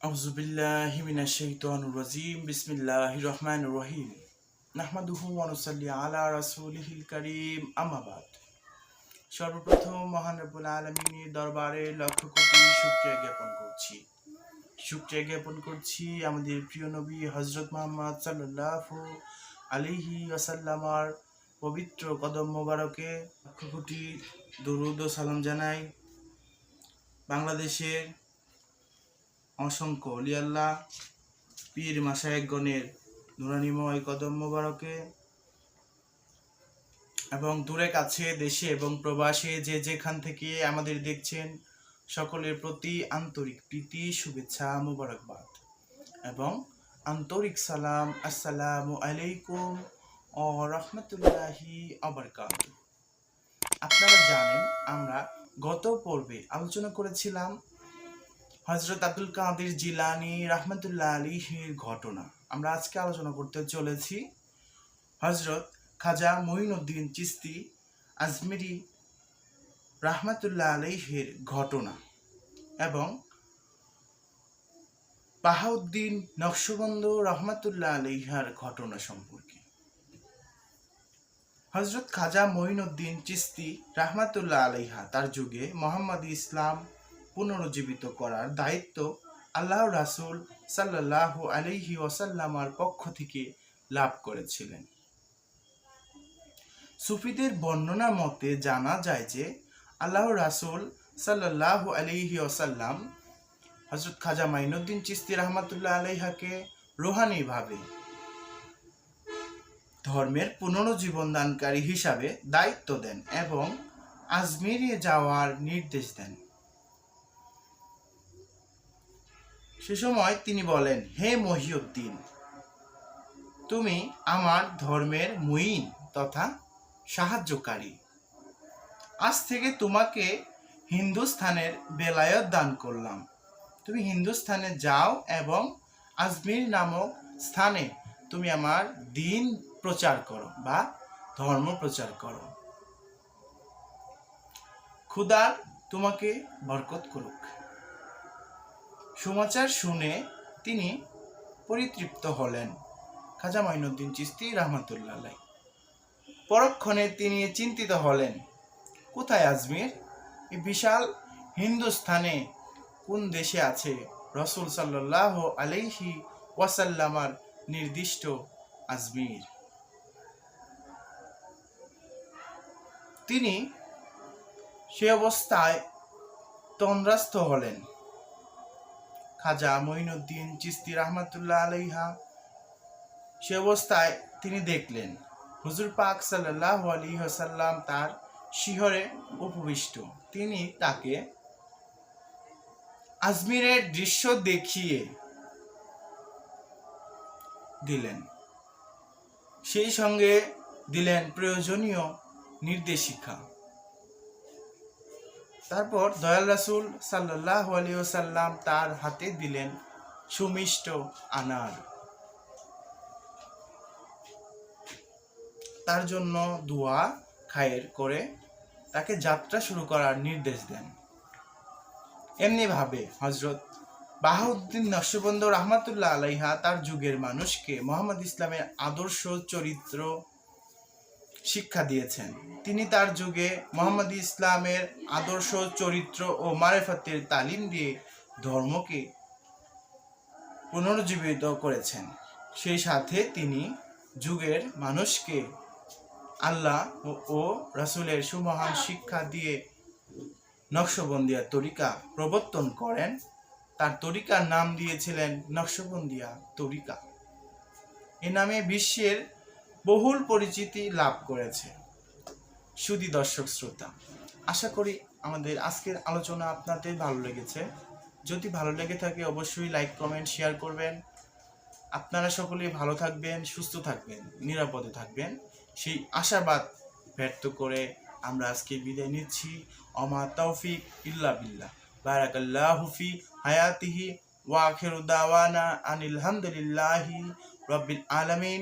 أعوذ بالله من الشيطان الرجيم بسم الله الرحمن الرحيم নাহমাদুহু ওয়ানুসাল্লি আলা রাসূলিহিল কারীম আম্মা বাদ সর্বপ্রথম মহান রব্বুল আলামিনের দরবারে লক্ষ কোটি শুকরিয়া জ্ঞাপন করছি শুকরিয়া জ্ঞাপন করছি আমাদের প্রিয় নবী হযরত মুহাম্মদ সাল্লাল্লাহু আলাইহি ওয়াসাল্লামার পবিত্র কদম মোবারকে লক্ষ কোটি দরুদ ও সালাম জানাই বাংলাদেশের অসংখ্য অলিয়াল্লাহ পীর মাসায়েকগণের নুরানিময় কদম মোবারকে এবং দূরে কাছে দেশে এবং প্রবাসে যে যেখান থেকে আমাদের দেখছেন, সকলের প্রতি আন্তরিক প্রীতি, শুভেচ্ছা, মুবারকবাদ এবং আন্তরিক সালাম, আসসালামু আলাইকুম ও রহমতুল্লাহি আবরকাত আপনারা জানেন, আমরা গত পর্বে আলোচনা করেছিলাম হজরত আব্দুল কাদের জিলানি রহমতুল্লাহ আলীহির ঘটনা। আমরা আজকে আলোচনা করতে চলেছি হজরত খাজা মঈনুদ্দিন চিস্তি আজমেরি রাহমাতুল্লাহ আলাইহির ঘটনা এবং বাহাউদ্দিন নকশবন্দ রহমাতুল্লাহ আলাইহার ঘটনা সম্পর্কে। হজরত খাজা মঈনুদ্দিন চিস্তি রাহমাতুল্লাহ আলাইহা, তার যুগে মোহাম্মদ ইসলাম পুনরুজ্জীবিত করার দায়িত্ব আল্লাহ রাসুল সাল্লাহ আলিহি ওয়াসাল্লামার পক্ষ থেকে লাভ করেছিলেন। সুফিদের বর্ণনা মতে জানা যায় যে আল্লাহ রাসুল সাল্লাহ আলিহি ওয়াসাল্লাম হজরত খাজা মাইনুদ্দিন চিস্তি রহমতুল্লাহ আলাইহাকে রোহানিভাবে ধর্মের পুনরুজ্জীবন দানকারী হিসাবে দায়িত্ব দেন এবং আজমিরে যাওয়ার নির্দেশ দেন। সে সময় তিনি বলেন, হে মহিউদ্দিন, তুমি আমার ধর্মের মুইন তথা সাহায্যকারী। আজ থেকে তোমাকে হিন্দুস্থানের বেলায়ত দান করলাম। তুমি হিন্দুস্থানে যাও এবং আজমির নামক স্থানে তুমি আমার দিন প্রচার করো বা ধর্ম প্রচার করো। খুদার তোমাকে বরকত করুক। সমাচার শুনে তিনি পরিতৃপ্ত হলেন। খাজা মাইনুদ্দিন চিস্তি রহমতুল্লাহ পরক্ষণে তিনি চিন্তিত হলেন, কোথায় আজমির? এই বিশাল হিন্দুস্থানে কোন দেশে আছে? রসুল সাল্লাহ আলাইহি ওয়াসাল্লামার নির্দিষ্ট আজমির। তিনি সে অবস্থায় তন্দ্রাস্ত হলেন। খাজা মঈনুদ্দিন চিস্তি রহমতুল্লাহ আলাইহা, সে অবস্থায় তিনি দেখলেন, হুজুর পাক সাল্লাহ আলী হাসাল্লাম তার শিহরে উপবিষ্ট। তিনি তাকে আজমিরের দৃশ্য দেখিয়ে দিলেন। সেই সঙ্গে দিলেন প্রয়োজনীয় নির্দেশিকা। তারপর দয়াল রাসুল সাল্লাহ আলিয়াল্লাম তার হাতে দিলেন সুমিষ্ট আনার। তার জন্য দোয়া, খায়ের করে তাকে যাত্রা শুরু করার নির্দেশ দেন। এমনিভাবে হজরত বাহাউদ্দিন নকশবন্দ রহমাতুল্লাহ আলাইহা তার যুগের মানুষকে মোহাম্মদ ইসলামের আদর্শ চরিত্র শিক্ষা দিয়েছেন। তিনি তার যুগে মোহাম্মদ ইসলামের আদর্শ, চরিত্র ও মারেফতের তালিম দিয়ে ধর্মকে পুনরুজ্জীবিত করেছেন। সেই সাথে তিনি যুগের মানুষকে আল্লাহ ও রাসুলের সুমহান শিক্ষা দিয়ে নকশবন্দিয়া তরিকা প্রবর্তন করেন। তার তরিকার নাম দিয়েছিলেন নকশবন্দিয়া তরিকা। এ নামে বিশ্বের বহুল পরিচিতি লাভ করেছে। সুদি দর্শক শ্রোতা, আশা করি আমাদের আজকের আলোচনা আপনাদের ভালো লেগেছে। যদি ভালো লেগে থাকে অবশ্যই লাইক কমেন্ট শেয়ার করবেন। আপনারা সকলেই ভালো থাকবেন, সুস্থ থাকবেন, নিরাপদে থাকবেন। সেই আশাবাদ ব্যর্থ করে আমরা আজকে বিদায় নিচ্ছি। অমা তৌফিক ইল্লা বিল্লাহ। বারাকাল্লাহু ফি হায়াতিহি ওয়া আখিরু দাওয়ানা আনিল হামদুলিল্লাহি রাব্বিল আলামিন।